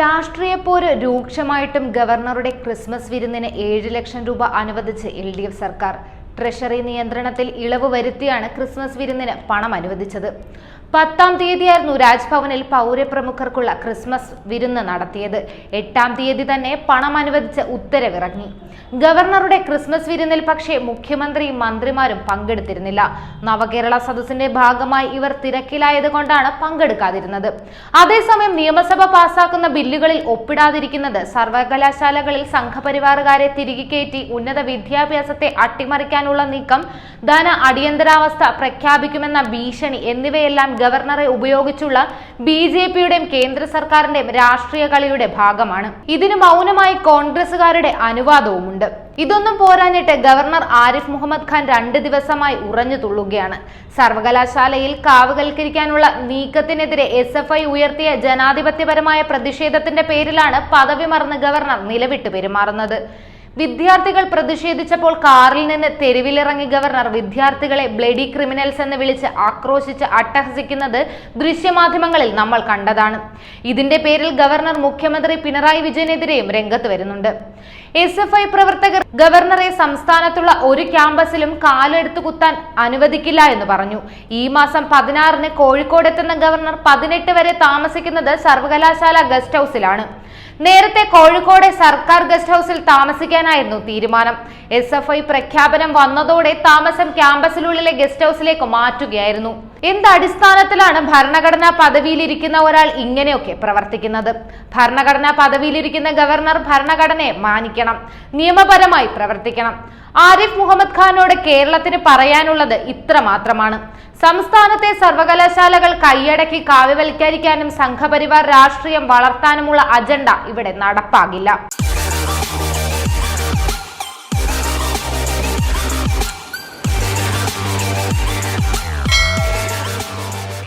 രാഷ്ട്രീയ പോര് രൂക്ഷമായിട്ടും ഗവർണറുടെ ക്രിസ്മസ് വിരുന്നിന് ഏഴ് ലക്ഷം രൂപ അനുവദിച്ച് എൽ ഡി എഫ് സർക്കാർ. ട്രഷറി നിയന്ത്രണത്തിൽ ഇളവ് വരുത്തിയാണ് ക്രിസ്മസ് വിരുന്നിന് പണം അനുവദിച്ചത്. പത്താം തീയതിയായിരുന്നു രാജ്ഭവനിൽ പൗരപ്രമുഖർക്കുള്ള ക്രിസ്മസ് വിരുന്ന് നടത്തിയത്. എട്ടാം തീയതി തന്നെ പണം അനുവദിച്ച് ഉത്തരവിറങ്ങി. ഗവർണറുടെ ക്രിസ്മസ് വിരുന്നിൽ പക്ഷേ മുഖ്യമന്ത്രിയും മന്ത്രിമാരും പങ്കെടുത്തിരുന്നില്ല. നവകേരള സദസ്സിന്റെ ഭാഗമായി ഇവർ തിരക്കിലായത് കൊണ്ടാണ് പങ്കെടുക്കാതിരുന്നത്. അതേസമയം നിയമസഭ പാസാക്കുന്ന ബില്ലുകളിൽ ഒപ്പിടാതിരിക്കുന്നത് സർവകലാശാലകളിൽ സംഘപരിവാറുകാരെ തിരികെ കയറ്റി ഉന്നത വിദ്യാഭ്യാസത്തെ അട്ടിമറിക്കാനുള്ള നീക്കം ധന അടിയന്തരാവസ്ഥ പ്രഖ്യാപിക്കുമെന്ന ഭീഷണി എന്നിവയെല്ലാം ഗവർണറെ ഉപയോഗിച്ചുള്ള ബി ജെ പിയുടെയും കേന്ദ്ര സർക്കാരിന്റെയും രാഷ്ട്രീയ കളിയുടെ ഭാഗമാണ്. ഇതിന് മൗനമായി കോൺഗ്രസുകാരുടെ അനുവാദവുമുണ്ട്. ഇതൊന്നും പോരാഞ്ഞിട്ട് ഗവർണർ ആരിഫ് മുഹമ്മദ് ഖാൻ രണ്ട് ദിവസമായി ഉറഞ്ഞു തുള്ളുകയാണ്. സർവകലാശാലയിൽ കാവുകൽക്കരിക്കാനുള്ള നീക്കത്തിനെതിരെ എസ് എഫ് ഐ ഉയർത്തിയ ജനാധിപത്യപരമായ പ്രതിഷേധത്തിന്റെ പേരിലാണ് പദവി മറന്ന് ഗവർണർ നിലവിട്ട് പെരുമാറുന്നത്. വിദ്യാർത്ഥികൾ പ്രതിഷേധിച്ചപ്പോൾ കാറിൽ നിന്ന് തെരുവിലിറങ്ങി ഗവർണർ വിദ്യാർത്ഥികളെ ബ്ലഡി ക്രിമിനൽസ് എന്ന് വിളിച്ച് ആക്രോശിച്ച് അട്ടഹസിക്കുന്നത് ദൃശ്യമാധ്യമങ്ങളിൽ നമ്മൾ കണ്ടതാണ്. ഇതിന്റെ പേരിൽ ഗവർണർ മുഖ്യമന്ത്രി പിണറായി വിജയനെതിരെയും രംഗത്ത് വരുന്നുണ്ട്. എസ് എഫ് ഐ പ്രവർത്തകർ ഗവർണറെ സംസ്ഥാനത്തുള്ള ഒരു ക്യാമ്പസിലും കാലെടുത്തു കുത്താൻ അനുവദിക്കില്ല എന്ന് പറഞ്ഞു. ഈ മാസം പതിനാറിന് കോഴിക്കോട് എത്തുന്ന ഗവർണർ പതിനെട്ട് വരെ താമസിക്കുന്നത് സർവകലാശാല ഗസ്റ്റ് ഹൌസിലാണ്. നേരത്തെ കോഴിക്കോട് സർക്കാർ ഗസ്റ്റ് ഹൌസിൽ താമസിക്കാനായിരുന്നു തീരുമാനം. എസ് എഫ് ഐ പ്രഖ്യാപനം വന്നതോടെ താമസം ക്യാമ്പസിനുള്ളിലെ ഗസ്റ്റ് ഹൌസിലേക്ക് മാറ്റുകയായിരുന്നു. എന്ത് അടിസ്ഥാനത്തിലാണ് ഭരണഘടനാ പദവിയിലിരിക്കുന്ന ഒരാൾ ഇങ്ങനെയൊക്കെ പ്രവർത്തിക്കുന്നത്? ഭരണഘടനാ പദവിയിലിരിക്കുന്ന ഗവർണർ ഭരണഘടനയെ മാനിക്കണം. നിയമപരമായി പ്രവർത്തിക്കണം. ആരിഫ് മുഹമ്മദ് ഖാനോട് കേരളത്തിന് പറയാനുള്ളത് ഇത്ര മാത്രമാണ്. സംസ്ഥാനത്തെ സർവകലാശാലകൾ കൈയടക്കി കാവ്യവൽക്കരിക്കാനും സംഘപരിവാർ രാഷ്ട്രീയം വളർത്താനുമുള്ള അജണ്ട ഇവിടെ നടപ്പാകില്ല.